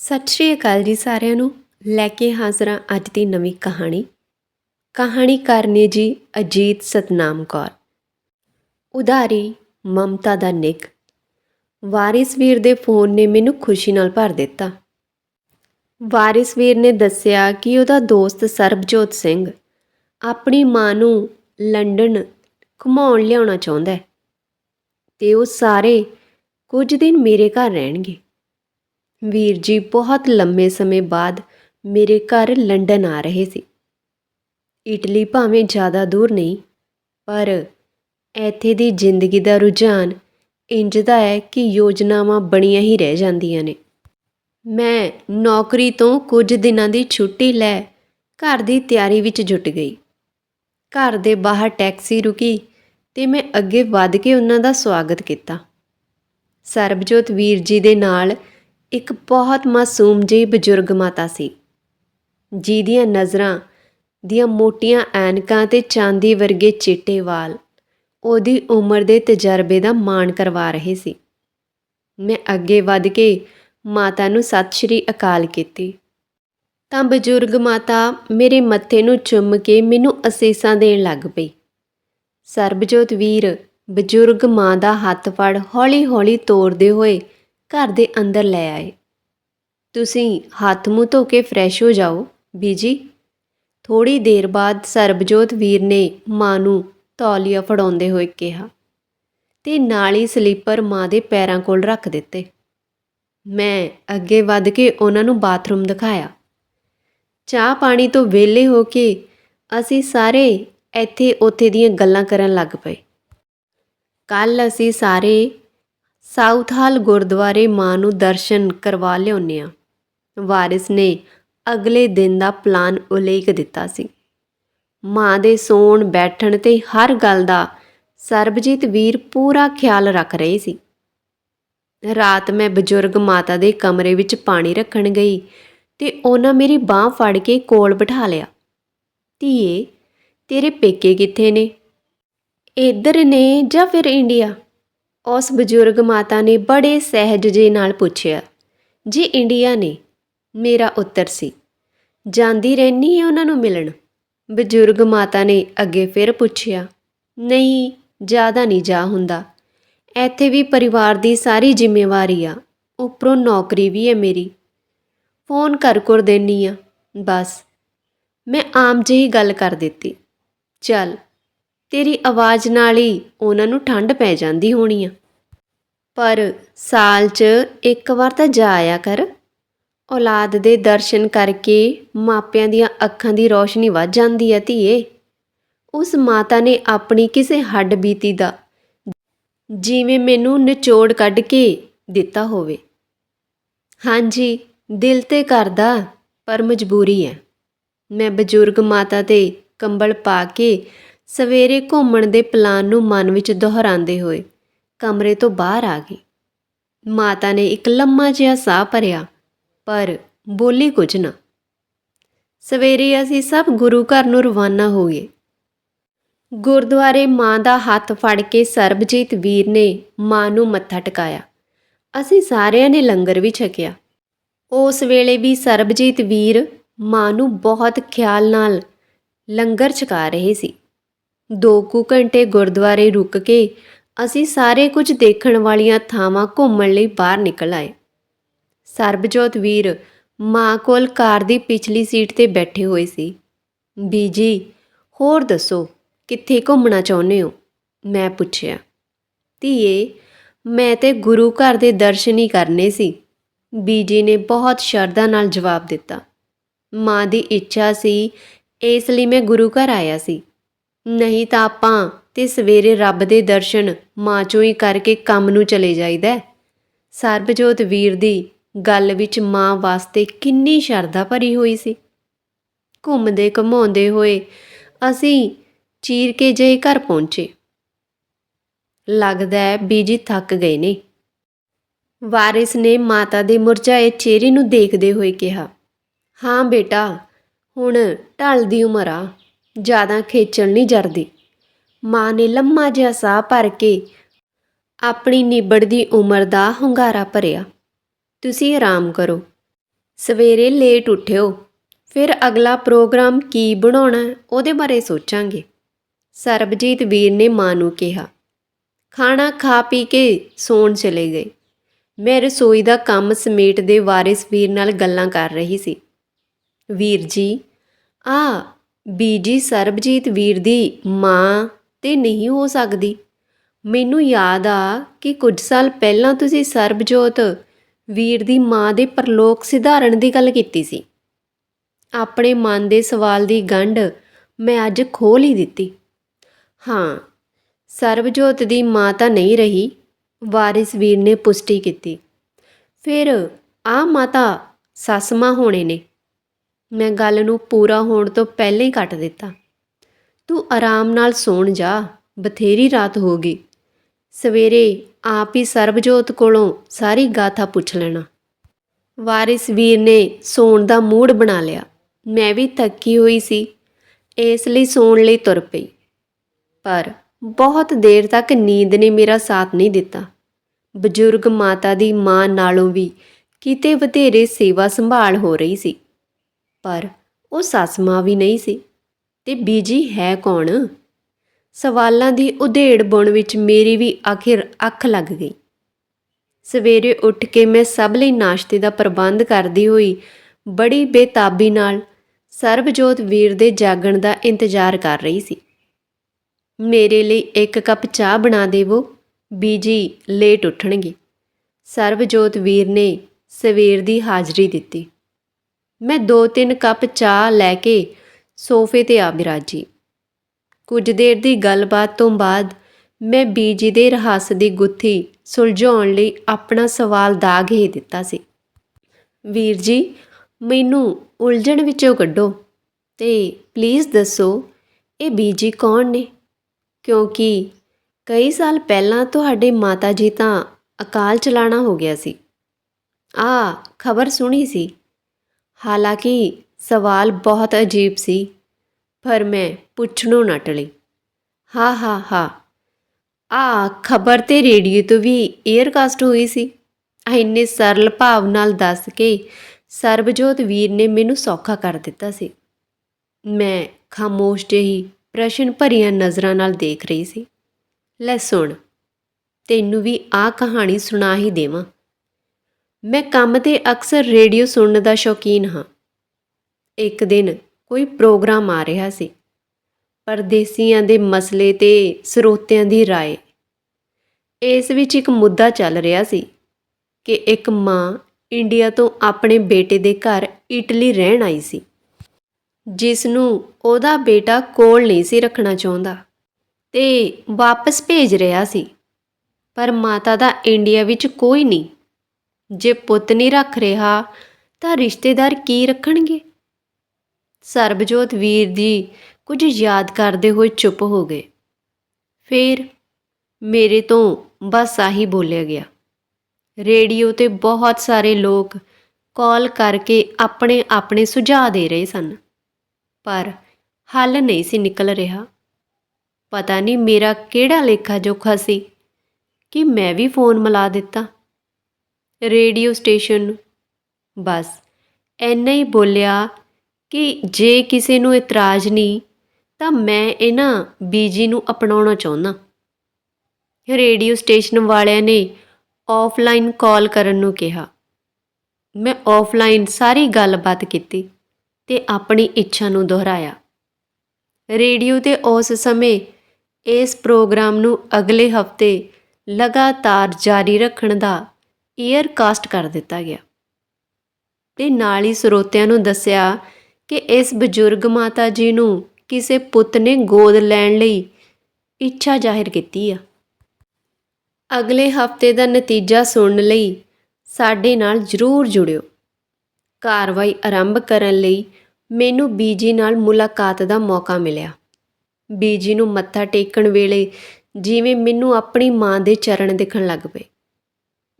ਸਤਿ ਸ਼੍ਰੀ ਅਕਾਲ ਜੀ ਸਾਰਿਆਂ ਨੂੰ। ਲੈ ਕੇ ਹਾਜ਼ਰਾਂ ਅੱਜ ਦੀ ਨਵੀਂ ਕਹਾਣੀ। ਕਹਾਣੀਕਾਰ ਨੇ ਜੀ ਅਜੀਤ ਸਤਨਾਮ ਕੌਰ। ਉਧਾਰੀ ਮਮਤਾ ਦਾ ਨਿੱਘ। ਵਾਰਿਸ ਵੀਰ ਦੇ ਫੋਨ ਨੇ ਮੈਨੂੰ ਖੁਸ਼ੀ ਨਾਲ ਭਰ ਦਿੱਤਾ। ਵਾਰਿਸ ਵੀਰ ਨੇ ਦੱਸਿਆ ਕਿ ਉਹਦਾ ਦੋਸਤ ਸਰਬਜੋਤ ਸਿੰਘ ਆਪਣੀ ਮਾਂ ਨੂੰ ਲੰਡਨ ਘੁਮਾਉਣ ਲਿਆਉਣਾ ਚਾਹੁੰਦਾ ਹੈ ਤੇ ਉਹ ਸਾਰੇ ਕੁਝ ਦਿਨ ਮੇਰੇ ਘਰ ਰਹਿਣਗੇ। ਵੀਰ ਜੀ, ਬਹੁਤ ਲੰਮੇ ਸਮੇਂ ਬਾਅਦ ਮੇਰੇ ਘਰ ਲੰਡਨ ਆ ਰਹੇ ਸੀ। ਇਟਲੀ ਭਾਵੇਂ ਜ਼ਿਆਦਾ ਦੂਰ ਨਹੀਂ, ਪਰ ਇੱਥੇ ਦੀ ਜ਼ਿੰਦਗੀ ਦਾ ਰੁਝਾਨ ਇੰਜ ਦਾ ਹੈ ਕਿ ਯੋਜਨਾਵਾਂ ਬਣੀਆਂ ਹੀ ਰਹਿ ਜਾਂਦੀਆਂ ਨੇ। ਮੈਂ ਨੌਕਰੀ ਤੋਂ ਕੁਝ ਦਿਨਾਂ ਦੀ ਛੁੱਟੀ ਲੈ ਘਰ ਦੀ ਤਿਆਰੀ ਵਿੱਚ ਜੁਟ ਗਈ। ਘਰ ਦੇ ਬਾਹਰ ਟੈਕਸੀ ਰੁਕੀ ਤੇ ਮੈਂ ਅੱਗੇ ਵੱਧ ਕੇ ਉਹਨਾਂ ਦਾ ਸਵਾਗਤ ਕੀਤਾ। ਸਰਬਜੋਤ ਵੀਰ ਜੀ ਦੇ ਨਾਲ ਇੱਕ ਬਹੁਤ ਮਾਸੂਮ ਜਿਹੀ ਬਜ਼ੁਰਗ ਮਾਤਾ ਸੀ। ਜਿਹਦੀਆਂ ਨਜ਼ਰਾਂ ਦੀਆਂ ਮੋਟੀਆਂ ਐਨਕਾਂ ਤੇ ਚਾਂਦੀ ਵਰਗੇ ਚਿੱਟੇ ਵਾਲ ਉਹਦੀ ਉਮਰ ਦੇ ਤਜਰਬੇ ਦਾ ਮਾਣ ਕਰਵਾ ਰਹੇ ਸੀ। ਮੈਂ ਅੱਗੇ ਵੱਧ ਕੇ ਮਾਤਾ ਨੂੰ ਸਤਿ ਸ਼੍ਰੀ ਅਕਾਲ ਕੀਤੀ। ਤਾਂ ਬਜ਼ੁਰਗ ਮਾਤਾ ਮੇਰੇ ਮੱਥੇ ਨੂੰ ਚੁੰਮ ਕੇ ਮੈਨੂੰ ਅਸੀਸਾਂ ਦੇਣ ਲੱਗ ਪਈ। ਸਰਬਜੋਤ ਵੀਰ ਬਜ਼ੁਰਗ ਮਾਂ ਦਾ ਹੱਥ ਫੜ ਹੌਲੀ-ਹੌਲੀ ਤੋੜਦੇ ਹੋਏ ਘਰ ਦੇ ਅੰਦਰ ਲੈ ਆਏ। ਤੁਸੀਂ ਹੱਥ ਮੂੰਹ ਧੋ ਕੇ ਫਰੈਸ਼ ਹੋ ਜਾਓ, ਬੀਜੀ। ਥੋੜੀ ਦੇਰ ਬਾਅਦ ਸਰਬਜੋਤ ਵੀਰ ਨੇ ਮਾਂ ਨੂੰ ਤੌਲੀਆ ਫੜਾਉਂਦੇ ਹੋਏ ਕਿਹਾ ਤੇ ਨਾਲ ਹੀ ਸਲੀਪਰ ਮਾਂ ਦੇ ਪੈਰਾਂ ਕੋਲ ਰੱਖ ਦਿੱਤੇ। ਮੈਂ ਅੱਗੇ ਵੱਧ ਕੇ ਉਹਨਾਂ ਨੂੰ ਬਾਥਰੂਮ ਦਿਖਾਇਆ। ਚਾਹ ਪਾਣੀ ਤੋਂ ਵਿਹਲੇ ਹੋ ਕੇ ਅਸੀਂ ਸਾਰੇ ਇੱਥੇ ਉੱਥੇ ਦੀਆਂ ਗੱਲਾਂ ਕਰਨ ਲੱਗ ਪਏ। ਕੱਲ ਅਸੀਂ ਸਾਰੇ ਸਾਊਥ ਹਾਲ ਗੁਰਦੁਆਰੇ ਮਾਂ ਨੂੰ ਦਰਸ਼ਨ ਕਰਵਾ ਲਿਆਉਂਦੇ ਆ ਵਾਰਿਸ ਨੇ ਅਗਲੇ ਦਿਨ ਦਾ ਪਲਾਨ ਉਲੀਕ ਦਿੱਤਾ ਸੀ। ਮਾਂ ਦੇ ਸੌਣ, ਬੈਠਣ ਤੇ ਹਰ ਗੱਲ ਦਾ ਸਰਬਜੀਤ ਵੀਰ ਪੂਰਾ ਖਿਆਲ ਰੱਖ ਰਹੇ ਸੀ। ਰਾਤ ਮੈਂ ਬਜ਼ੁਰਗ ਮਾਤਾ ਦੇ ਕਮਰੇ ਵਿੱਚ ਪਾਣੀ ਰੱਖਣ ਗਈ ਤੇ ਉਹਨਾਂ ਮੇਰੀ ਬਾਹ ਫੜ ਕੇ ਕੋਲ ਬਿਠਾ ਲਿਆ। ਧੀਏ, ਤੇਰੇ ਪੇਕੇ ਕਿੱਥੇ ਨੇ? ਇੱਧਰ ਨੇ ਜਾਂ ਫਿਰ ਇੰਡੀਆ? ਉਸ ਬਜ਼ੁਰਗ ਮਾਤਾ ਨੇ ਬੜੇ ਸਹਿਜ ਜੇ ਨਾਲ ਪੁੱਛਿਆ, ਜੀ ਇੰਡੀਆ ਨੇ, ਮੇਰਾ ਉੱਤਰ ਸੀ। ਜਾਂਦੀ ਰਹਿਨੀ ਹੈ ਉਹਨਾਂ ਨੂੰ ਮਿਲਣ? ਬਜ਼ੁਰਗ ਮਾਤਾ ਨੇ ਅੱਗੇ ਫਿਰ ਪੁੱਛਿਆ, ਨਹੀਂ, ਜ਼ਿਆਦਾ ਨਹੀਂ ਜਾ ਹੁੰਦਾ। ਇੱਥੇ ਵੀ ਪਰਿਵਾਰ ਦੀ ਸਾਰੀ ਜ਼ਿੰਮੇਵਾਰੀ ਆ, ਉੱਪਰੋਂ ਨੌਕਰੀ ਵੀ ਹੈ ਮੇਰੀ। ਫੋਨ ਕਰ ਕਰ ਦੇਣੀ ਆ, ਬਸ। ਮੈਂ ਆਮ ਜਿਹੀ ਗੱਲ ਕਰ ਦਿੱਤੀ, ਚੱਲ, ਤੇਰੀ ਆਵਾਜ਼ ਨਾਲ ਹੀ ਉਹਨਾਂ ਨੂੰ ਠੰਡ ਪੈ ਜਾਂਦੀ ਹੋਣੀ ਆ। ਪਰ ਸਾਲ 'ਚ ਇੱਕ ਵਾਰ ਤਾਂ ਜਾ ਆਇਆ ਕਰ। ਔਲਾਦ ਦੇ ਦਰਸ਼ਨ ਕਰਕੇ ਮਾਪਿਆਂ ਦੀਆਂ ਅੱਖਾਂ ਦੀ ਰੌਸ਼ਨੀ ਵੱਧ ਜਾਂਦੀ ਹੈ ਧੀਏ। ਉਸ ਮਾਤਾ ਨੇ ਆਪਣੀ ਕਿਸੇ ਹੱਡ ਬੀਤੀ ਦਾ ਜਿਵੇਂ ਮੈਨੂੰ ਨਿਚੋੜ ਕੱਢ ਕੇ ਦਿੱਤਾ ਹੋਵੇ। ਹਾਂਜੀ, ਦਿਲ ਤੇ ਕਰਦਾ, ਪਰ ਮਜਬੂਰੀ ਹੈ। ਮੈਂ ਬਜ਼ੁਰਗ ਮਾਤਾ ਤੇ ਕੰਬਲ ਪਾ ਕੇ ਸਵੇਰੇ ਘੁੰਮਣ ਦੇ ਪਲਾਨ ਨੂੰ ਮਨ ਵਿੱਚ ਦੁਹਰਾਉਂਦੇ ਹੋਏ ਕਮਰੇ ਤੋਂ ਬਾਹਰ ਆ ਗਈ। ਮਾਤਾ ਨੇ ਇੱਕ ਲੰਮਾ ਜਿਹਾ ਸਾਹ ਭਰਿਆ, ਪਰ ਬੋਲੀ ਕੁਝ ਨਾ। ਸਵੇਰੇ ਅਸੀਂ ਸਭ ਗੁਰੂ ਘਰ ਨੂੰ ਰਵਾਨਾ ਹੋ ਗਏ। ਗੁਰਦੁਆਰੇ ਮਾਂ ਦਾ ਹੱਥ ਫੜ ਕੇ ਸਰਬਜੀਤ ਵੀਰ ਨੇ ਮਾਂ ਨੂੰ ਮੱਥਾ ਟਿਕਾਇਆ। ਅਸੀਂ ਸਾਰਿਆਂ ਨੇ ਲੰਗਰ ਵੀ ਛਕਿਆ। ਉਸ ਵੇਲੇ ਵੀ ਸਰਬਜੀਤ ਵੀਰ ਮਾਂ ਨੂੰ ਬਹੁਤ ਖਿਆਲ ਨਾਲ ਲੰਗਰ ਛਕਾ ਰਹੇ ਸੀ। ਦੋ ਕੁ ਘੰਟੇ ਗੁਰਦੁਆਰੇ ਰੁਕ ਕੇ ਅਸੀਂ ਸਾਰੇ ਕੁਝ ਦੇਖਣ ਵਾਲੀਆਂ ਥਾਵਾਂ ਘੁੰਮਣ ਲਈ ਬਾਹਰ ਨਿਕਲ ਆਏ। ਸਰਬਜੋਤ ਵੀਰ ਮਾਂ ਕੋਲ ਕਾਰ ਦੀ ਪਿਛਲੀ ਸੀਟ ਤੇ ਬੈਠੇ ਹੋਏ ਸੀ। ਬੀਜੀ, ਹੋਰ ਦੱਸੋ, ਕਿੱਥੇ ਘੁੰਮਣਾ ਚਾਹੁੰਦੇ ਹੋ? ਮੈਂ ਪੁੱਛਿਆ। ਧੀਏ, ਮੈਂ ਤੇ ਗੁਰੂ ਘਰ ਦੇ ਦਰਸ਼ਨ ਹੀ ਕਰਨੇ ਸੀ। ਬੀਜੀ ਨੇ ਬਹੁਤ ਸ਼ਰਧਾ ਨਾਲ ਜਵਾਬ ਦਿੱਤਾ। ਮਾਂ ਦੀ ਇੱਛਾ ਸੀ, ਇਸ ਲਈ ਮੈਂ ਗੁਰੂ ਘਰ ਆਇਆ ਸੀ। ਨਹੀਂ ਤਾਂ ਆਪਾਂ ਤੇ ਸਵੇਰੇ ਰੱਬ ਦੇ ਦਰਸ਼ਨ ਮਾਂ ਚੋਂ ਹੀ ਕਰਕੇ ਕੰਮ ਨੂੰ ਚਲੇ ਜਾਈਦਾ ਸਰਬਜੋਤ ਵੀਰ ਦੀ ਗੱਲ ਵਿੱਚ ਮਾਂ ਵਾਸਤੇ ਕਿੰਨੀ ਸ਼ਰਧਾ ਭਰੀ ਹੋਈ ਸੀ। ਘੁੰਮਦੇ ਘਮਾਉਂਦੇ ਹੋਏ ਅਸੀਂ ਚੀਰ ਕੇ ਜੇ ਘਰ ਪਹੁੰਚੇ। ਲੱਗਦਾ ਹੈ ਬੀਜੀ ਥੱਕ ਗਏ ਨੇ। ਵਾਰਿਸ ਨੇ ਮਾਤਾ ਦੇ ਮੁਰਝਾਏ ਚਿਹਰੇ ਨੂੰ ਦੇਖਦੇ ਹੋਏ ਕਿਹਾ, ਹਾਂ ਬੇਟਾ, ਹੁਣ ਢਲ ਦੀ ਉਮਰ ਆ, ਜ਼ਿਆਦਾ ਖੇਚਲ ਨਹੀਂ ਜਰਦੀ। ਮਾਂ ਨੇ ਲੰਮਾ ਜਿਹਾ ਸਾਹ ਭਰ ਕੇ ਆਪਣੀ ਨਿਬੜਦੀ ਉਮਰ ਦਾ ਹੁੰਗਾਰਾ ਭਰਿਆ। ਤੁਸੀਂ ਆਰਾਮ ਕਰੋ। ਸਵੇਰੇ ਲੇਟ ਉੱਠਿਓ। ਫਿਰ ਅਗਲਾ ਪ੍ਰੋਗਰਾਮ ਕੀ ਬਣਾਉਣਾ ਉਹਦੇ ਬਾਰੇ ਸੋਚਾਂਗੇ। ਸਰਬਜੀਤ ਵੀਰ ਨੇ ਮਾਂ ਨੂੰ ਕਿਹਾ, ਖਾਣਾ ਖਾ ਪੀ ਕੇ ਸੌਣ ਚਲੇ ਗਏ। ਮੈਂ ਰਸੋਈ ਦਾ ਕੰਮ ਸਮੇਟ ਦੇ ਵਾਰਿਸ ਵੀਰ ਨਾਲ ਗੱਲਾਂ ਕਰ ਰਹੀ ਸੀ। ਵੀਰ ਜੀ ਆ ਬੀਜੀ ਸਰਬਜੀਤ ਵੀਰ ਦੀ ਮਾਂ ਤੇ ਨਹੀਂ ਹੋ ਸਕਦੀ। ਮੈਨੂੰ ਯਾਦ ਆ ਕਿ ਕੁਝ ਸਾਲ ਪਹਿਲਾਂ ਤੁਸੀਂ ਸਰਬਜੋਤ ਵੀਰ ਦੀ ਮਾਂ ਦੇ ਪਰਲੋਕ ਸਿਧਾਰਨ ਦੀ ਗੱਲ ਕੀਤੀ ਸੀ। ਆਪਣੇ ਮਨ ਦੇ ਸਵਾਲ ਦੀ ਗੰਢ ਮੈਂ ਅੱਜ ਖੋਲ ਹੀ ਦਿੱਤੀ। ਹਾਂ, ਸਰਬਜੋਤ ਦੀ ਮਾਂ ਤਾਂ ਨਹੀਂ ਰਹੀ, ਵਾਰਿਸ ਵੀਰ ਨੇ ਪੁਸ਼ਟੀ ਕੀਤੀ। ਫਿਰ ਆ ਮਾਤਾ ਸੱਸ ਮਾਂ ਹੋਣੇ ਨੇ। ਮੈਂ ਗੱਲ ਨੂੰ ਪੂਰਾ ਹੋਣ ਤੋਂ ਪਹਿਲਾਂ ਹੀ ਕੱਟ ਦਿੱਤਾ। ਤੂੰ ਆਰਾਮ ਨਾਲ ਸੌਣ ਜਾ, ਬਥੇਰੀ ਰਾਤ ਹੋ ਗਈ। ਸਵੇਰੇ ਆਪ ਹੀ ਸਰਬਜੋਤ ਕੋਲੋਂ ਸਾਰੀ ਗਾਥਾ ਪੁੱਛ ਲੈਣਾ। ਵਾਰਿਸ ਵੀਰ ਨੇ ਸੌਣ ਦਾ ਮੂਡ ਬਣਾ ਲਿਆ। ਮੈਂ ਵੀ ਥੱਕੀ ਹੋਈ ਸੀ। ਇਸ ਲਈ ਸੌਣ ਲਈ ਤੁਰ ਪਈ। ਪਰ ਬਹੁਤ ਦੇਰ ਤੱਕ ਨੀਂਦ ਨੇ ਮੇਰਾ ਸਾਥ ਨਹੀਂ ਦਿੱਤਾ। ਬਜ਼ੁਰਗ ਮਾਤਾ ਦੀ ਮਾਂ ਨਾਲੋਂ ਵੀ ਕਿਤੇ ਵਧੇਰੇ ਸੇਵਾ ਸੰਭਾਲ ਹੋ ਰਹੀ ਸੀ। ਪਰ ਉਹ ਸੱਸ ਮਾਂ ਵੀ ਨਹੀਂ ਸੀ। ਤੇ ਬੀਜੀ ਹੈ ਕੌਣ? ਸਵਾਲਾਂ ਦੀ ਉਧੇੜ ਬੁਣ ਵਿੱਚ ਮੇਰੀ ਵੀ ਆਖਿਰ ਅੱਖ ਲੱਗ ਗਈ। ਸਵੇਰੇ ਉੱਠ ਕੇ ਮੈਂ ਸਭ ਲਈ ਨਾਸ਼ਤੇ ਦਾ ਪ੍ਰਬੰਧ ਕਰਦੀ ਹੋਈ ਬੜੀ ਬੇਤਾਬੀ ਨਾਲ ਸਰਬਜੋਤ ਵੀਰ ਦੇ ਜਾਗਣ ਦਾ ਇੰਤਜ਼ਾਰ ਕਰ ਰਹੀ ਸੀ। ਮੇਰੇ ਲਈ ਇੱਕ ਕੱਪ ਚਾਹ ਬਣਾ ਦੇਵੋ, ਬੀਜੀ ਲੇਟ ਉੱਠਣਗੇ। ਸਰਬਜੋਤ ਵੀਰ ਨੇ ਸਵੇਰ ਦੀ ਹਾਜ਼ਰੀ ਦਿੱਤੀ। ਮੈਂ ਦੋ ਤਿੰਨ ਕੱਪ ਚਾਹ ਲੈ ਕੇ ਸੋਫੇ ਤੇ ਆ ਬਿਰਾਜੀ। ਕੁਝ ਦੇਰ ਦੀ ਗੱਲਬਾਤ ਤੋਂ ਬਾਅਦ ਮੈਂ ਬੀਜੀ ਦੇ ਰਹੱਸ ਦੀ ਗੁੱਥੀ ਸੁਲਝਾਉਣ ਲਈ ਆਪਣਾ ਸਵਾਲ ਦਾਗ ਹੀ ਦਿੱਤਾ ਸੀ। ਵੀਰ ਜੀ, ਮੈਨੂੰ ਉਲਝਣ ਵਿੱਚੋਂ ਕੱਢੋ ਤੇ ਪਲੀਜ਼ ਦੱਸੋ, ਇਹ ਬੀਜੀ ਕੌਣ ਨੇ? ਕਿਉਂਕਿ ਕਈ ਸਾਲ ਪਹਿਲਾਂ ਤੁਹਾਡੇ ਮਾਤਾ ਜੀ ਤਾਂ ਅਕਾਲ ਚਲਾਣਾ ਹੋ ਗਿਆ ਸੀ। ਆ ਖਬਰ ਸੁਣੀ ਸੀ। ਹਾਲਾਂਕਿ ਸਵਾਲ ਬਹੁਤ ਅਜੀਬ ਸੀ, ਪਰ ਮੈਂ ਪੁੱਛਣੋਂ ਨਾ ਟਲੀ। ਹਾਂ ਹਾਂ ਹਾਂ। ਆ ਖਬਰ ਤੇ ਰੇਡੀਓ ਤੋਂ ਵੀ 에ਅਰਕਾਸਟ ਹੋਈ ਸੀ। ਇੰਨੇ ਸਰਲ ਭਾਵ ਨਾਲ ਦੱਸ ਕੇ ਸਰਬਜੋਤ ਵੀਰ ਨੇ ਮੈਨੂੰ ਸੌਖਾ ਕਰ ਦਿੱਤਾ ਸੀ। ਮੈਂ ਖਾਮੋਸ਼ ਜਿਹੀ ਪ੍ਰਸ਼ਨ ਭਰੀਆਂ ਨਜ਼ਰਾਂ ਨਾਲ ਦੇਖ ਰਹੀ ਸੀ। ਲੈ ਸੁਣ, ਤੈਨੂੰ ਵੀ ਆ ਕਹਾਣੀ ਸੁਣਾ ਹੀ ਦੇਵਾਂ। ਮੈਂ ਕੰਮ ਤੇ ਅਕਸਰ ਰੇਡੀਓ ਸੁਣਨ ਦਾ ਸ਼ੌਕੀਨ ਹਾਂ। ਇੱਕ ਦਿਨ ਕੋਈ ਪ੍ਰੋਗਰਾਮ ਆ ਰਿਹਾ ਸੀ। ਪਰਦੇਸੀਆਂ ਦੇ ਮਸਲੇ ਤੇ ਸਰੋਤਿਆਂ ਦੀ ਰਾਏ। ਇਸ ਵਿੱਚ ਇੱਕ ਮੁੱਦਾ ਚੱਲ ਰਿਹਾ ਸੀ ਕਿ ਇੱਕ ਮਾਂ ਇੰਡੀਆ ਤੋਂ ਆਪਣੇ ਬੇਟੇ ਦੇ ਘਰ ਇਟਲੀ ਰਹਿਣ ਆਈ ਸੀ। ਜਿਸ ਨੂੰ ਉਹਦਾ ਬੇਟਾ ਕੋਲ ਨਹੀਂ ਸੀ ਰੱਖਣਾ ਚਾਹੁੰਦਾ ਤੇ ਵਾਪਸ ਭੇਜ ਰਿਹਾ ਸੀ। ਪਰ ਮਾਤਾ ਦਾ ਇੰਡੀਆ ਵਿੱਚ ਕੋਈ ਨਹੀਂ। ਜੇ ਪੁੱਤ ਨਹੀਂ ਰੱਖ ਰਿਹਾ ਤਾਂ ਰਿਸ਼ਤੇਦਾਰ ਕੀ ਰੱਖਣਗੇ? ਸਰਬਜੋਤ ਵੀਰ ਦੀ ਕੁਝ ਯਾਦ ਕਰਦੇ ਹੋਏ ਚੁੱਪ ਹੋ ਗਏ। ਫਿਰ ਮੇਰੇ ਤੋਂ ਬਸ ਆਹੀ ਬੋਲਿਆ ਗਿਆ। ਰੇਡੀਓ ਤੇ ਬਹੁਤ ਸਾਰੇ ਲੋਕ ਕਾਲ ਕਰਕੇ ਆਪਣੇ ਆਪਣੇ ਸੁਝਾਅ ਦੇ ਰਹੇ ਸਨ। ਪਰ ਹੱਲ ਨਹੀਂ ਸੀ ਨਿਕਲ ਰਿਹਾ। ਪਤਾ ਨਹੀਂ ਮੇਰਾ ਕਿਹੜਾ ਲੇਖਾ ਜੋਖਾ ਸੀ ਕਿ ਮੈਂ ਵੀ ਫੋਨ ਮਿਲਾ ਦਿੱਤਾ। ਰੇਡੀਓ ਸਟੇਸ਼ਨ ਨੂੰ ਬਸ ਐਨਾ ਹੀ ਬੋਲਿਆ ਕਿ ਜੇ ਕਿਸੇ ਨੂੰ ਇਤਰਾਜ਼ ਨਹੀਂ, ਤਾਂ ਮੈਂ ਇਹਨਾਂ ਬੀਜੀ ਨੂੰ ਅਪਣਾਉਣਾ ਚਾਹੁੰਦਾ। ਰੇਡੀਓ ਸਟੇਸ਼ਨ ਵਾਲਿਆਂ ਨੇ ਆਫਲਾਈਨ ਕਾਲ ਕਰਨ ਨੂੰ ਕਿਹਾ। ਮੈਂ ਆਫਲਾਈਨ ਸਾਰੀ ਗੱਲਬਾਤ ਕੀਤੀ ਤੇ ਆਪਣੀ ਇੱਛਾ ਨੂੰ ਦੁਹਰਾਇਆ। ਰੇਡੀਓ ਤੇ ਉਸ ਸਮੇਂ ਇਸ ਪ੍ਰੋਗਰਾਮ ਨੂੰ ਅਗਲੇ ਹਫ਼ਤੇ ਲਗਾਤਾਰ ਜਾਰੀ ਰੱਖਣ ਦਾ ਏਅਰਕਾਸਟ ਕਰ ਦਿੱਤਾ ਗਿਆ। ਤੇ ਨਾਲ ਹੀ ਸਰੋਤਿਆਂ ਨੂੰ ਦੱਸਿਆ ਕਿ ਇਸ ਬਜ਼ੁਰਗ ਮਾਤਾ ਜੀ ਨੂੰ ਕਿਸੇ ਪੁੱਤ ਨੇ ਗੋਦ ਲੈਣ ਲਈ ਇੱਛਾ ਜ਼ਾਹਿਰ ਕੀਤੀ ਆ। ਅਗਲੇ ਹਫ਼ਤੇ ਦਾ ਨਤੀਜਾ ਸੁਣਨ ਲਈ ਸਾਡੇ ਨਾਲ ਜ਼ਰੂਰ ਜੁੜਿਓ। ਕਾਰਵਾਈ ਆਰੰਭ ਕਰਨ ਲਈ ਮੈਨੂੰ ਬੀਜੀ ਨਾਲ ਮੁਲਾਕਾਤ ਦਾ ਮੌਕਾ ਮਿਲਿਆ। ਬੀਜੀ ਨੂੰ ਮੱਥਾ ਟੇਕਣ ਵੇਲੇ ਜਿਵੇਂ ਮੈਨੂੰ ਆਪਣੀ ਮਾਂ ਦੇ ਚਰਨ ਦਿਖਣ ਲੱਗ ਪਏ।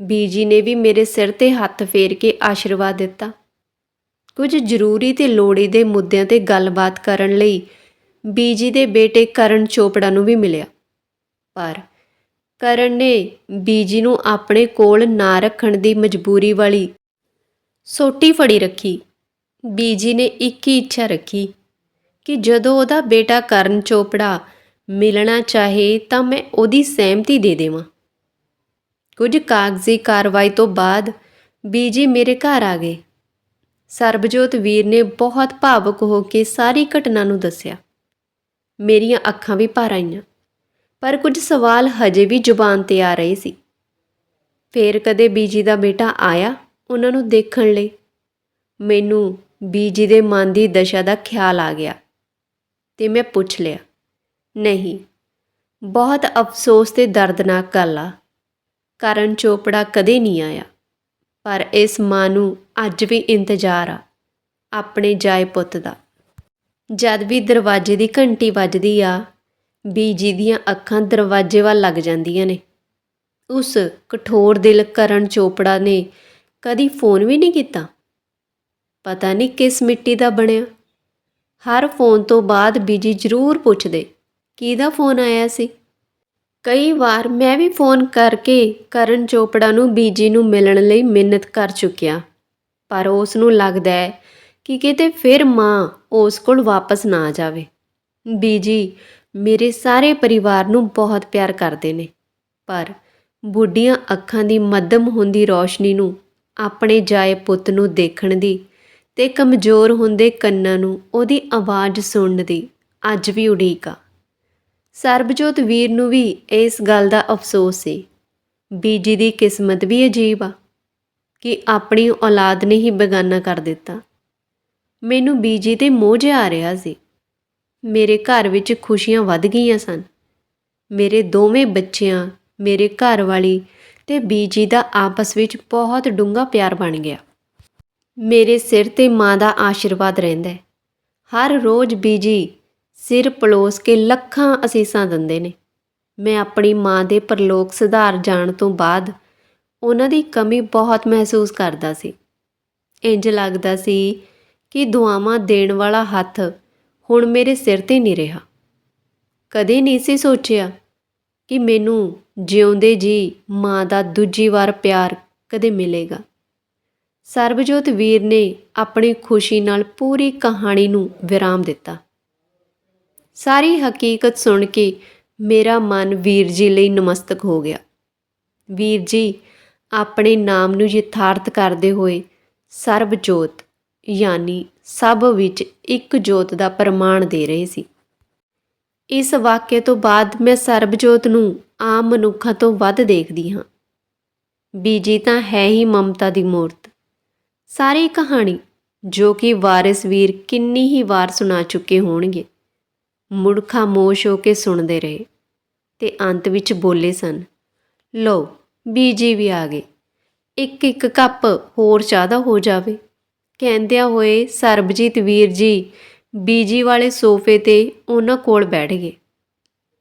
ਬੀਜੀ ਨੇ ਵੀ ਮੇਰੇ ਸਿਰ ਤੇ ਹੱਥ ਫੇਰ ਕੇ ਆਸ਼ੀਰਵਾਦ ਦਿੱਤਾ। ਕੁਝ ਜ਼ਰੂਰੀ ਤੇ ਲੋੜੀ ਦੇ ਮੁੱਦਿਆਂ ਤੇ ਗੱਲਬਾਤ ਕਰਨ ਲਈ ਬੀਜੀ ਦੇ ਬੇਟੇ ਕਰਨ ਚੋਪੜਾ ਨੂੰ ਵੀ ਮਿਲਿਆ। ਪਰ ਕਰਨ ਨੇ ਬੀਜੀ ਨੂੰ ਆਪਣੇ ਕੋਲ ਨਾ ਰੱਖਣ ਦੀ ਮਜਬੂਰੀ ਵਾਲੀ ਸੋਟੀ ਫੜੀ ਰੱਖੀ। ਬੀਜੀ ਨੇ ਇੱਕ ਹੀ ਇੱਛਾ ਰੱਖੀ ਕਿ ਜਦੋਂ ਉਹਦਾ ਬੇਟਾ ਕਰਨ ਚੋਪੜਾ ਮਿਲਣਾ ਚਾਹੇ ਤਾਂ ਮੈਂ ਉਹਦੀ ਸਹਿਮਤੀ ਦੇ ਦੇਵਾਂ। ਕੁਝ ਕਾਗਜ਼ੀ ਕਾਰਵਾਈ ਤੋਂ ਬਾਅਦ ਬੀਜੀ ਮੇਰੇ ਘਰ ਆ ਗਏ। ਸਰਬਜੋਤ ਵੀਰ ਨੇ ਬਹੁਤ ਭਾਵੁਕ ਹੋ ਕੇ ਸਾਰੀ ਘਟਨਾ ਨੂੰ ਦੱਸਿਆ। ਮੇਰੀਆਂ ਅੱਖਾਂ ਵੀ ਭਰ ਆਈਆਂ, ਪਰ ਕੁਝ ਸਵਾਲ ਹਜੇ ਵੀ ਜ਼ੁਬਾਨ ਤੇ ਆ ਰਹੇ ਸੀ। ਫੇਰ ਕਦੇ ਬੀਜੀ ਦਾ ਬੇਟਾ ਆਇਆ ਉਹਨਾਂ ਨੂੰ ਦੇਖਣ ਲਈ। ਮੈਨੂੰ ਬੀਜੀ ਦੇ ਮਨ ਦੀ ਦਸ਼ਾ ਦਾ ਖਿਆਲ ਆ ਗਿਆ ਤੇ ਮੈਂ ਪੁੱਛ ਲਿਆ, ਨਹੀਂ, ਬਹੁਤ ਅਫਸੋਸ ਤੇ ਦਰਦਨਾਕ ਗੱਲ ਆ। ਕਰਨ ਚੋਪੜਾ ਕਦੇ ਨਹੀਂ ਆਇਆ, ਪਰ ਇਸ ਮਾਂ ਨੂੰ ਅੱਜ ਵੀ ਇੰਤਜ਼ਾਰ ਆ, ਆਪਣੇ ਜਾਏ ਪੁੱਤ ਦਾ। ਜਦ ਵੀ ਦਰਵਾਜ਼ੇ ਦੀ ਘੰਟੀ ਵੱਜਦੀ ਆ, ਬੀਜੀ ਦੀਆਂ ਅੱਖਾਂ ਦਰਵਾਜ਼ੇ ਵੱਲ ਲੱਗ ਜਾਂਦੀਆਂ ਨੇ। ਉਸ ਕਠੋਰ ਦਿਲ ਕਰਨ ਚੋਪੜਾ ਨੇ ਕਦੀ ਫੋਨ ਵੀ ਨਹੀਂ ਕੀਤਾ। ਪਤਾ ਨਹੀਂ ਕਿਸ ਮਿੱਟੀ ਦਾ ਬਣਿਆ। ਹਰ ਫੋਨ ਤੋਂ ਬਾਅਦ ਬੀਜੀ ਜ਼ਰੂਰ ਪੁੱਛਦੇ, ਕਿਹਦਾ ਫੋਨ ਆਇਆ ਸੀ? ਕਈ ਵਾਰ ਮੈਂ ਵੀ ਫੋਨ ਕਰਕੇ ਕਰਨ ਚੋਪੜਾ ਨੂੰ ਬੀਜੀ ਨੂੰ ਮਿਲਣ ਲਈ ਮਿਹਨਤ ਕਰ ਚੁੱਕਿਆ। ਪਰ ਉਸ ਨੂੰ ਲੱਗਦਾ ਹੈ ਕਿ ਕਿਤੇ ਫਿਰ ਮਾਂ ਉਸ ਕੋਲ ਵਾਪਸ ਨਾ ਆ ਜਾਵੇ। ਬੀਜੀ ਮੇਰੇ ਸਾਰੇ ਪਰਿਵਾਰ ਨੂੰ ਬਹੁਤ ਪਿਆਰ ਕਰਦੇ ਨੇ, ਪਰ ਬੁੱਢੀਆਂ ਅੱਖਾਂ ਦੀ ਮੱਧਮ ਹੁੰਦੀ ਰੌਸ਼ਨੀ ਨੂੰ, ਆਪਣੇ ਜਾਏ ਪੁੱਤ ਨੂੰ ਦੇਖਣ ਦੀ ਤੇ ਕਮਜ਼ੋਰ ਹੁੰਦੇ ਕੰਨਾਂ ਨੂੰ ਉਹਦੀ ਆਵਾਜ਼ ਸੁਣਨ ਦੀ ਅੱਜ ਵੀ ਉਡੀਕ ਆ। ਸਰਬਜੋਤ ਵੀਰ ਨੂੰ ਵੀ ਇਸ ਗੱਲ ਦਾ ਅਫਸੋਸ ਸੀ। ਬੀਜੀ ਦੀ ਕਿਸਮਤ ਵੀ ਅਜੀਬ ਆ। ਕਿ ਆਪਣੀ ਔਲਾਦ ਨੇ ਹੀ ਬੇਗਾਨਾ ਕਰ ਦਿੱਤਾ। ਮੈਨੂੰ ਬੀਜੀ ਤੇ ਮੋਹ ਜਿਹਾ ਆ ਰਿਹਾ ਸੀ। ਮੇਰੇ ਘਰ ਵਿੱਚ ਖੁਸ਼ੀਆਂ ਵੱਧ ਗਈਆਂ ਸਨ। ਮੇਰੇ ਦੋਵੇਂ ਬੱਚਿਆਂ, ਮੇਰੇ ਘਰ ਵਾਲੀ ਤੇ ਬੀਜੀ ਦਾ ਆਪਸ ਵਿੱਚ ਬਹੁਤ ਡੂੰਘਾ ਪਿਆਰ ਬਣ ਗਿਆ। ਮੇਰੇ ਸਿਰ ਤੇ ਮਾਂ ਦਾ ਆਸ਼ੀਰਵਾਦ ਰਹਿੰਦਾ ਹੈ। ਹਰ ਰੋਜ਼ ਬੀਜੀ ਸਿਰ ਪਲੋਸ ਕੇ ਲੱਖਾਂ ਅਸੀਸਾਂ ਦਿੰਦੇ ਨੇ। ਮੈਂ ਆਪਣੀ ਮਾਂ ਦੇ ਪਰਲੋਕ ਸੁਧਾਰ ਜਾਣ ਤੋਂ ਬਾਅਦ ਉਹਨਾਂ ਦੀ ਕਮੀ ਬਹੁਤ ਮਹਿਸੂਸ ਕਰਦਾ ਸੀ। ਇੰਜ ਲੱਗਦਾ ਸੀ ਕਿ ਦੁਆਵਾਂ ਦੇਣ ਵਾਲਾ ਹੱਥ ਹੁਣ ਮੇਰੇ ਸਿਰ ਤੇ ਨਹੀਂ ਰਿਹਾ। ਕਦੇ ਨਹੀਂ ਸੀ ਸੋਚਿਆ ਕਿ ਮੈਨੂੰ ਜਿਉਂਦੇ ਜੀ ਮਾਂ ਦਾ ਦੂਜੀ ਵਾਰ ਪਿਆਰ ਕਦੇ ਮਿਲੇਗਾ। ਸਰਬਜੋਤ ਵੀਰ ਨੇ ਆਪਣੀ ਖੁਸ਼ੀ ਨਾਲ ਪੂਰੀ ਕਹਾਣੀ ਨੂੰ ਵਿਰਾਮ ਦਿੱਤਾ। ਸਾਰੀ ਹਕੀਕਤ ਸੁਣ ਕੇ ਮੇਰਾ ਮਨ ਵੀਰ ਜੀ ਲਈ ਨਮਸਤਕ ਹੋ ਗਿਆ। ਵੀਰ ਜੀ ਆਪਣੇ ਨਾਮ ਨੂੰ ਯਥਾਰਥ ਕਰਦੇ ਹੋਏ ਸਰਬਜੋਤ ਯਾਨੀ ਸਭ ਵਿੱਚ ਇੱਕ ਜੋਤ ਦਾ ਪ੍ਰਮਾਣ ਦੇ ਰਹੇ ਸੀ। ਇਸ ਵਾਕਿਏ ਤੋਂ ਬਾਅਦ ਮੈਂ ਸਰਬਜੋਤ ਨੂੰ ਆਮ ਮਨੁੱਖਾਂ ਤੋਂ ਵੱਧ ਦੇਖਦੀ ਹਾਂ। ਬੀਜੀ ਤਾਂ ਹੈ ਹੀ ਮਮਤਾ ਦੀ ਮੂਰਤ। ਸਾਰੀ ਕਹਾਣੀ ਜੋ ਕਿ ਵਾਰਿਸ ਵੀਰ ਕਿੰਨੀ ਹੀ ਵਾਰ ਸੁਣਾ ਚੁੱਕੇ ਹੋਣਗੇ ਮੁੜ ਖਾਮੋਸ਼ ਹੋ ਕੇ ਸੁਣਦੇ ਰਹੇ ਤੇ ਅੰਤ ਵਿੱਚ ਬੋਲੇ ਸਨ ਲੋ ਬੀਜੀ ਵੀ ਆ ਗਏ ਇੱਕ ਇੱਕ ਕੱਪ ਹੋਰ ਚਾਹ ਦਾ ਹੋ ਜਾਵੇ। ਕਹਿੰਦਿਆਂ ਹੋਏ ਸਰਬਜੀਤ ਵੀਰ ਜੀ ਬੀਜੀ ਵਾਲੇ ਸੋਫੇ ਤੇ ਉਹਨਾਂ ਕੋਲ ਬੈਠ ਗਏ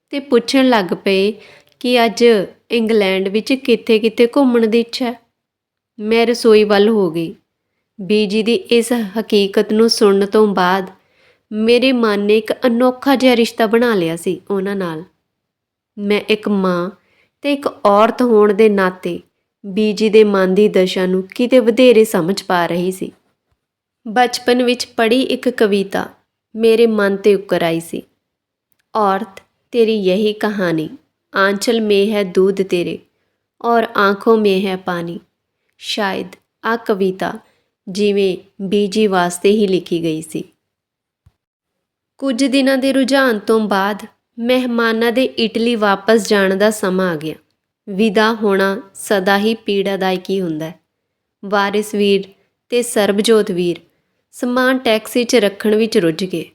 ਤੇ ਪੁੱਛਣ ਲੱਗ ਪਏ ਕਿ ਅੱਜ ਇੰਗਲੈਂਡ ਵਿੱਚ ਕਿੱਥੇ-ਕਿੱਥੇ ਘੁੰਮਣ ਦੀ ਇੱਛਾ ਮੈਂ ਰਸੋਈ ਵੱਲ ਹੋ ਗਈ। ਬੀਜੀ ਦੀ ਇਸ ਹਕੀਕਤ ਨੂੰ ਸੁਣਨ ਤੋਂ ਬਾਅਦ ਮੇਰੇ ਮਨ ਨੇ ਇੱਕ ਅਨੋਖਾ ਜਿਹਾ ਰਿਸ਼ਤਾ ਬਣਾ ਲਿਆ ਸੀ ਉਹਨਾਂ ਨਾਲ। ਮੈਂ ਇੱਕ ਮਾਂ ਤੇ ਇੱਕ ਔਰਤ ਹੋਣ ਦੇ ਨਾਤੇ ਬੀਜੀ ਦੇ ਮਨ ਦੀ ਦਸ਼ਾ ਨੂੰ ਕਿਤੇ ਵਧੇਰੇ ਸਮਝ ਪਾ ਰਹੀ ਸੀ ਬਚਪਨ ਵਿੱਚ ਪੜ੍ਹੀ ਇੱਕ ਕਵਿਤਾ ਮੇਰੇ ਮਨ ਤੇ ਉੱਕਰ ਆਈ ਸੀ ਔਰਤ तेरी यही कहानी आंचल में है दूध तेरे और आंखों में है पानी ਸ਼ਾਇਦ ਆ ਕਵਿਤਾ ਜਿਵੇਂ ਬੀਜੀ ਵਾਸਤੇ ਹੀ ਲਿਖੀ ਗਈ ਸੀ ਕੁਝ ਦਿਨਾਂ ਦੇ ਰੁਝਾਨ ਤੋਂ ਬਾਅਦ ਮਹਿਮਾਨਾਂ ਦੇ ਇਟਲੀ ਵਾਪਸ ਜਾਣ ਦਾ ਸਮਾਂ ਆ ਗਿਆ। ਵਿਦਾ ਹੋਣਾ ਸਦਾ ਹੀ ਪੀੜਾਦਾਇਕ ਹੀ ਹੁੰਦਾ ਹੈ। ਵਾਰਿਸ ਵੀਰ ਤੇ ਸਰਬਜੋਤ ਵੀਰ ਸਮਾਨ ਟੈਕਸੀ 'ਚ ਰੱਖਣ ਵਿੱਚ ਰੁੱਝ ਗਏ।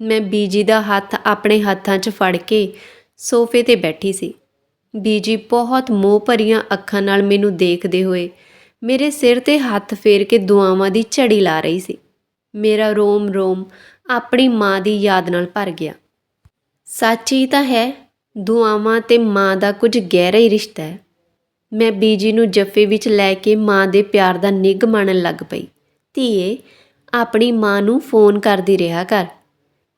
ਮੈਂ ਬੀਜੀ ਦਾ ਹੱਥ ਆਪਣੇ ਹੱਥਾਂ 'ਚ ਫੜ ਕੇ ਸੋਫੇ ਤੇ ਬੈਠੀ ਸੀ। ਬੀਜੀ ਬਹੁਤ ਮੋਹ ਭਰੀਆਂ ਅੱਖਾਂ ਨਾਲ ਮੈਨੂੰ ਦੇਖਦੇ ਹੋਏ ਮੇਰੇ ਸਿਰ ਤੇ ਹੱਥ ਫੇਰ ਕੇ ਦੁਆਵਾਂ ਦੀ ਝੜੀ ਲਾ ਰਹੀ ਸੀ। ਮੇਰਾ ਰੋਮ ਰੋਮ ਆਪਣੀ ਮਾਂ ਦੀ ਯਾਦ ਨਾਲ ਭਰ ਗਿਆ। ਸੱਚ ਹੀ ਤਾਂ ਹੈ, ਦੁਆਵਾਂ ਤੇ ਮਾਂ ਦਾ ਕੁਝ ਗਹਿਰਾ ਹੀ ਰਿਸ਼ਤਾ ਹੈ। ਮੈਂ ਬੀਜੀ ਨੂੰ ਜੱਫੇ ਵਿੱਚ ਲੈ ਕੇ ਮਾਂ ਦੇ ਪਿਆਰ ਦਾ ਨਿੱਘ ਮਾਣਨ ਲੱਗ ਪਈ। ਧੀਏ, ਆਪਣੀ ਮਾਂ ਨੂੰ ਫੋਨ ਕਰਦੀ ਰਿਹਾ ਕਰ।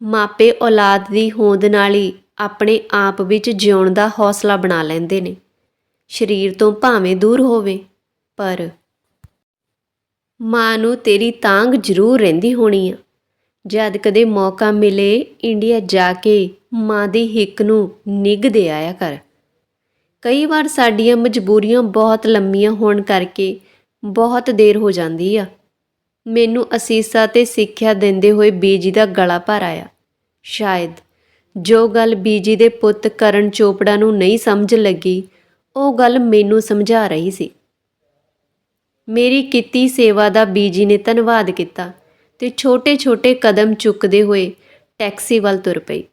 ਮਾਪੇ ਔਲਾਦ ਦੀ ਹੋਂਦ ਨਾਲ ਹੀ ਆਪਣੇ ਆਪ ਵਿੱਚ ਜਿਉਣ ਦਾ ਹੌਸਲਾ ਬਣਾ ਲੈਂਦੇ ਨੇ। ਸਰੀਰ ਤੋਂ ਭਾਵੇਂ ਦੂਰ ਹੋਵੇ, ਪਰ ਮਾਂ ਨੂੰ ਤੇਰੀ ਤਾਂਗ ਜ਼ਰੂਰ ਰਹਿੰਦੀ ਹੋਣੀ ਆ। ਜਦ ਕਦੇ ਮੌਕਾ ਮਿਲੇ, ਇੰਡੀਆ ਜਾ ਕੇ ਮਾਂ ਦੀ ਹਿੱਕ ਨੂੰ ਨਿੱਘ ਦੇ ਆਇਆ ਕਰ। ਕਈ ਵਾਰ ਸਾਡੀਆਂ ਮਜਬੂਰੀਆਂ ਬਹੁਤ ਲੰਮੀਆਂ ਹੋਣ ਕਰਕੇ ਬਹੁਤ ਦੇਰ ਹੋ ਜਾਂਦੀ ਆ। ਮੈਨੂੰ ਅਸੀਸਾਂ ਤੇ ਸਿੱਖਿਆ ਦਿੰਦੇ ਹੋਏ ਬੀਜੀ ਦਾ ਗਲਾ ਭਰ ਆਇਆ। ਸ਼ਾਇਦ ਜੋ ਗੱਲ ਬੀਜੀ ਦੇ ਪੁੱਤ ਕਰਨ ਚੋਪੜਾ ਨੂੰ ਨਹੀਂ ਸਮਝ ਲੱਗੀ, ਉਹ ਗੱਲ ਮੈਨੂੰ ਸਮਝਾ ਰਹੀ ਸੀ। ਮੇਰੀ ਕੀਤੀ ਸੇਵਾ ਦਾ ਬੀਜੀ ਨੇ ਧੰਨਵਾਦ ਕੀਤਾ ਤੇ ਛੋਟੇ-ਛੋਟੇ ਕਦਮ ਚੁੱਕਦੇ ਹੋਏ ਟੈਕਸੀ ਵੱਲ ਤੁਰ ਪਈ।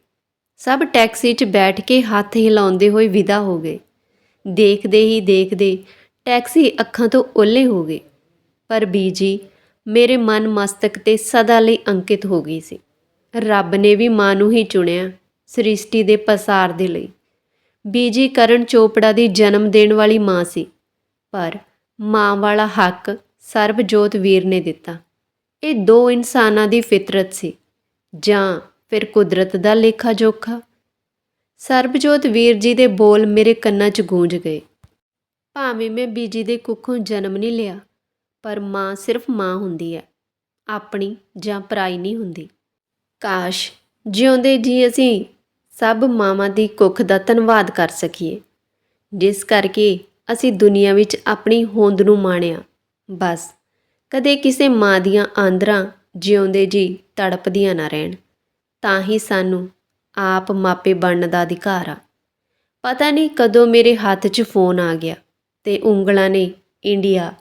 ਸਭ ਟੈਕਸੀ 'ਚ ਬੈਠ ਕੇ ਹੱਥ ਹਿਲਾਉਂਦੇ ਹੋਏ ਵਿਦਾ ਹੋ ਗਏ। ਦੇਖਦੇ ਹੀ ਦੇਖਦੇ ਟੈਕਸੀ ਅੱਖਾਂ ਤੋਂ ਓਲੇ ਹੋ ਗਏ ਪਰ ਬੀਜੀ, ਮੇਰੇ ਮਨ ਮਸਤਕ ਤੇ ਸਦਾ ਲਈ ਅੰਕਿਤ ਹੋ ਗਈ ਸੀ। ਰੱਬ ਨੇ ਵੀ ਮਾਂ ਨੂੰ ਹੀ ਚੁਣਿਆ ਸ੍ਰਿਸ਼ਟੀ ਦੇ ਪਸਾਰ ਦੇ ਲਈ। ਬੀਜੀ ਕਰਨ ਚੋਪੜਾ ਦੀ ਜਨਮ ਦੇਣ ਵਾਲੀ ਮਾਂ ਸੀ। ਪਰ ਮਾਂ ਵਾਲਾ ਹੱਕ ਸਰਬਜੋਤ ਵੀਰ ਨੇ ਦਿੱਤਾ। ਇਹ ਦੋ ਇਨਸਾਨਾਂ ਦੀ ਫਿਤਰਤ ਸੀ। ਜਾਂ ਫਿਰ ਕੁਦਰਤ ਦਾ ਲੇਖਾ ਜੋਖਾ। ਸਰਬਜੋਤ ਵੀਰ ਜੀ ਦੇ ਬੋਲ ਮੇਰੇ ਕੰਨਾਂ 'ਚ ਗੂੰਜ ਗਏ। ਭਾਵੇਂ ਮੈਂ ਬੀਜੀ ਦੇ ਕੁੱਖੋਂ ਜਨਮ ਨਹੀਂ ਲਿਆ, ਪਰ ਮਾਂ ਸਿਰਫ ਮਾਂ ਹੁੰਦੀ ਹੈ, ਆਪਣੀ ਜਾਂ ਪਰਾਈ ਨਹੀਂ ਹੁੰਦੀ। ਕਾਸ਼ ਜਿਉਂਦੇ ਜੀ ਅਸੀਂ ਸਭ ਮਾਵਾਂ ਦੀ ਕੁੱਖ ਦਾ ਧੰਨਵਾਦ ਕਰ ਸਕੀਏ, ਜਿਸ ਕਰਕੇ ਅਸੀਂ ਦੁਨੀਆ ਵਿੱਚ ਆਪਣੀ ਹੋਂਦ ਨੂੰ ਮਾਣਿਆ। ਬਸ, ਕਦੇ ਕਿਸੇ ਮਾਂ ਦੀਆਂ ਆਂਦਰਾਂ ਜਿਉਂਦੇ ਜੀ ਤੜਪਦੀਆਂ ਨਾ ਰਹਿਣ। ਤਾਂ ਹੀ ਸਾਨੂੰ ਆਪ ਮਾਪੇ ਬਣਨ ਦਾ ਅਧਿਕਾਰ ਆ। ਪਤਾ ਨਹੀਂ ਕਦੋਂ ਮੇਰੇ ਹੱਥ 'ਚ ਫੋਨ ਆ ਗਿਆ ਤੇ ਉਂਗਲਾਂ ਨੇ ਇੰਡੀਆ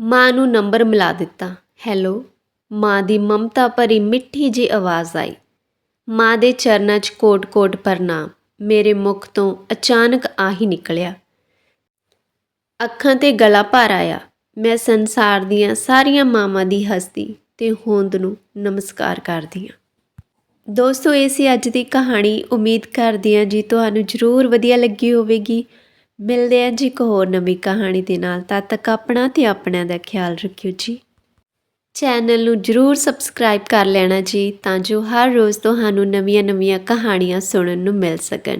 ਮਾਂ ਨੂੰ ਨੰਬਰ ਮਿਲਾ ਦਿੱਤਾ। ਹੈਲੋ, ਮਾਂ ਦੀ ਮਮਤਾ ਭਰੀ ਮਿੱਠੀ ਜੀ ਆਵਾਜ਼ ਆਈ। ਮਾਂ ਦੇ ਚਰਨਾਂ 'ਚ ਕੋਟ-ਕੋਟ ਪ੍ਰਣਾਮ ਮੇਰੇ ਮੁਖ ਤੋਂ ਅਚਾਨਕ ਆ ਹੀ ਨਿਕਲਿਆ। ਅੱਖਾਂ ਤੇ ਗਲਾ ਭਰ ਆਇਆ। ਮੈਂ ਸੰਸਾਰ ਦੀਆਂ ਸਾਰੀਆਂ ਮਾਵਾਂ ਦੀ ਹਸਤੀ ਤੇ ਹੋਂਦ ਨੂੰ ਨਮਸਕਾਰ ਕਰਦੀ ਹਾਂ ਦੋਸਤੋ, ਇਹ ਸੀ ਅੱਜ ਦੀ ਕਹਾਣੀ। ਉਮੀਦ ਕਰਦੀ ਹਾਂ ਜੀ ਤੁਹਾਨੂੰ ਜ਼ਰੂਰ ਵਧੀਆ ਲੱਗੀ ਹੋਵੇਗੀ। ਮਿਲਦੇ ਹਾਂ ਜੀ ਇੱਕ ਹੋਰ ਨਵੀਂ ਕਹਾਣੀ ਦੇ ਨਾਲ। ਤਦ ਤੱਕ ਆਪਣਾ ਤੇ ਆਪਣਿਆਂ ਦਾ ਖਿਆਲ ਰੱਖਿਓ ਜੀ। ਚੈਨਲ ਨੂੰ ਜ਼ਰੂਰ ਸਬਸਕ੍ਰਾਈਬ ਕਰ ਲੈਣਾ ਜੀ, ਤਾਂ ਜੋ ਹਰ ਰੋਜ਼ ਤੁਹਾਨੂੰ ਨਵੀਆਂ-ਨਵੀਆਂ ਕਹਾਣੀਆਂ ਸੁਣਨ ਨੂੰ ਮਿਲ ਸਕਣ।